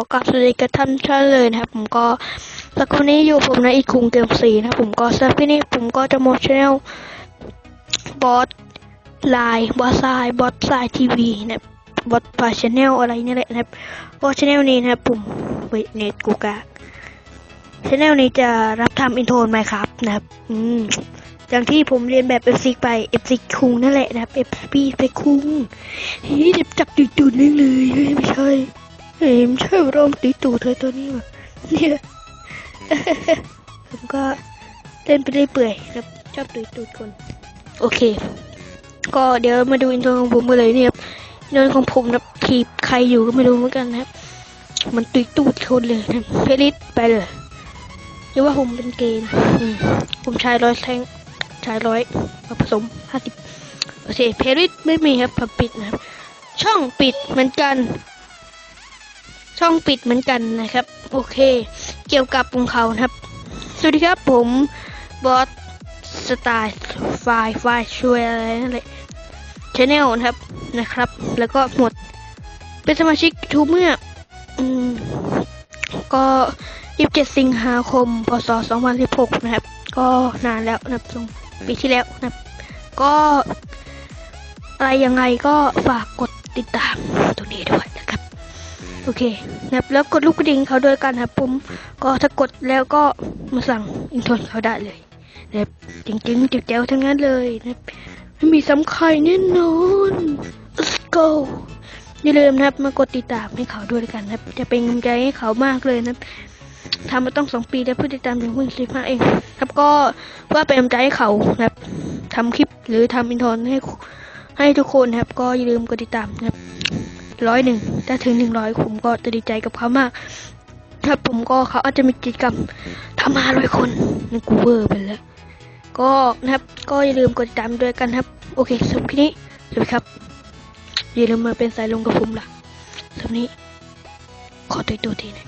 กลับสวัสดีกับท่านท่านเลยนะครับผมก็แล้วคนนี้อยู่ผมในอีกคุงเกมสีนะครับผมก็สำหรับที่นี่ผมก็จะโมชแนลบอสไลน์บอสไลน์บอสไลน์ทีวีนะบอสพาชแนลอะไรนี่แหละนะครับบอสชแนลนี้นะครับผมเวเน็ตกูกากชแนลนี้จะรับทำอินโทรไหมครับนะครับอืมอย่างที่ผมเรียนแบบ f อ p ไป f อ p คุงนั่นแหละนะครับ f อ p ไปคุงเฮ้ยเด็บจับตุยตูดนี่เลยเฮ้ยไม่ใช่ เฮ้ยไม่ใช่เราตุยตูเธอตัวนี้ว่ะเนี่ยผมก็เล่นไปเรื่อยเปื่อยครับ ชอบตุยตูดคน โอเค ก็เดี๋ยวมาดูอินโทรของผมกันเลยเนี่ยครับอินโทรของผมนะทีบใครอยู่ก็ไม่รู้เหมือนกันนะครับ มันตุยตูดคนเลยนะเพลิสไปเลยอย่าว่าผมเป็นเกมผมชายร้อยแทงชายร้อยผสมห้าสิบโอเคเพริสไม่มีครับผมปิดนะครับช่องปิดเหมือนกัน ช่องปิดเหมือนกันนะครับ โอเค เกี่ยวกับวงเขานะครับ สวัสดีครับผมบอสสไตล์ไฟล์ไฟล์ช่วยอะไรนั่นแหละชแนลนะครับนะครับ แล้วก็หมด เป็นสมาชิกทูเมื่ออืมก็27สิงหาคม พศ 2016 นะครับ ก็นานแล้วนะครับปีที่แล้วนะครับ ก็ อะไรยังไงก็ฝากกดติดตามตรงนี้ด้วย โอเคนะครับแล้วกดลูกกระดิ่งเขาด้วยกันนะครับผมก็ถ้ากดแล้วก็มาสั่งอินโทรเขาได้เลยนะครับจริงๆเจ๋วทั้งนั้นเลยนะครับไม่มีสำคัญแน่นอน let's go อย่าลืมนะครับมากดติดตามให้เขาด้วยกันนะครับ จะเป็นกำลังใจให้เขามากเลยนะครับทำมาต้องสองปีแล้วเพื่อติดตามถึงเพิ่งสิบห้าเอง ครับก็เพื่อเป็นกำลังใจให้เขานะครับทำคลิปหรือทำอินโทรให้ให้ทุกคนนะครับ ก็อย่าลืมกดติดตามนะครับ ร้อยหนึ่งถ้าถึงหนึ่งร้อยผมก็จะดีใจกับเขามากครับผมก็เขาอาจจะมีกิจกรรมทำมาร้อยคนนั่นกูเวอร์ไปแล้ว ก็นะครับก็อย่าลืมกดติดตามด้วยกันครับ โอเคสำหรับคลิปนี้สวัสดีครับ อย่าลืมมาเป็นสายลงกับผมล่ะสำหรับนี้ขอตัวตัวทีนะ